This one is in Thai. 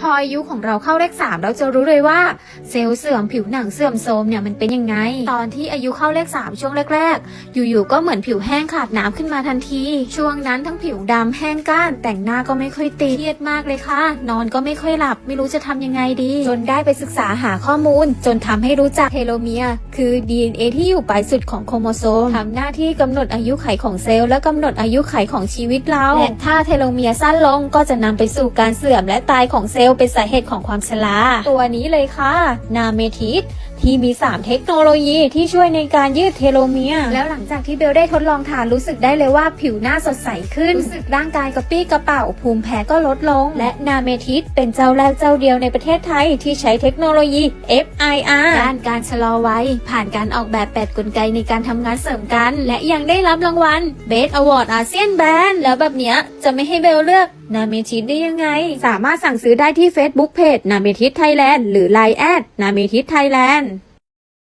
พออายุของเราเข้าเลขสามเราจะรู้เลยว่าเซลล์เสื่อมผิวหนังเสื่อมโทรมเนี่ยมันเป็นยังไง ตอนที่อายุเข้าเลขสามช่วงแรกๆ อยู่ๆก็เหมือนผิวแห้งขาดน้ำขึ้นมาทันที ช่วงนั้นทั้งผิวดำแห้งก้านแต่งหน้าก็ไม่ค่อยติดเครียดมากเลยค่ะ นอนก็ไม่ค่อยหลับไม่รู้จะทำยังไงดี จนได้ไปศึกษาหาข้อมูล จนทำให้รู้จักเทโลเมียร์คือ DNA ที่อยู่ปลายสุดของโครโมโซมทำหน้าที่กำหนดอายุไขของเซลล์และกำหนดอายุไขของชีวิตเราและถ้าเทโลเมียร์สั้นลงก็จะนำไปสู่การเสื่อมและตายของเซลล์เป็นสาเหตุของความชราตัวนี้เลยค่ะ นาเมทิสที่มี 3 เทคโนโลยีที่ช่วยในการยืดเทโลเมียร์แล้วหลังจากที่เบลได้ทดลองทานรู้สึกได้เลยว่าผิวหน้าสดใสขึ้น รู้สึกร่างกายกระปรี้กระเป๋า ภูมิแพ้ก็ลดลง และนาเมทิสเป็นเจ้าแรกเจ้าเดียวในประเทศไทยที่ใช้เทคโนโลยี FIR ด้านการชะลอวัยผ่านการออกแบบ 8 กลไกในการทำงานเสริมกัน และยังได้รับรางวัล Best Award ASEAN Brand แล้วแบบเนี้ยจะไม่ให้เบลเลือก นาเมทิสได้ยังไง สามารถสั่งซื้อได้ที่ Facebook Page นาเมทิสไทยแลนด์หรือ Line แอดนาเมทิสไทยแลนด์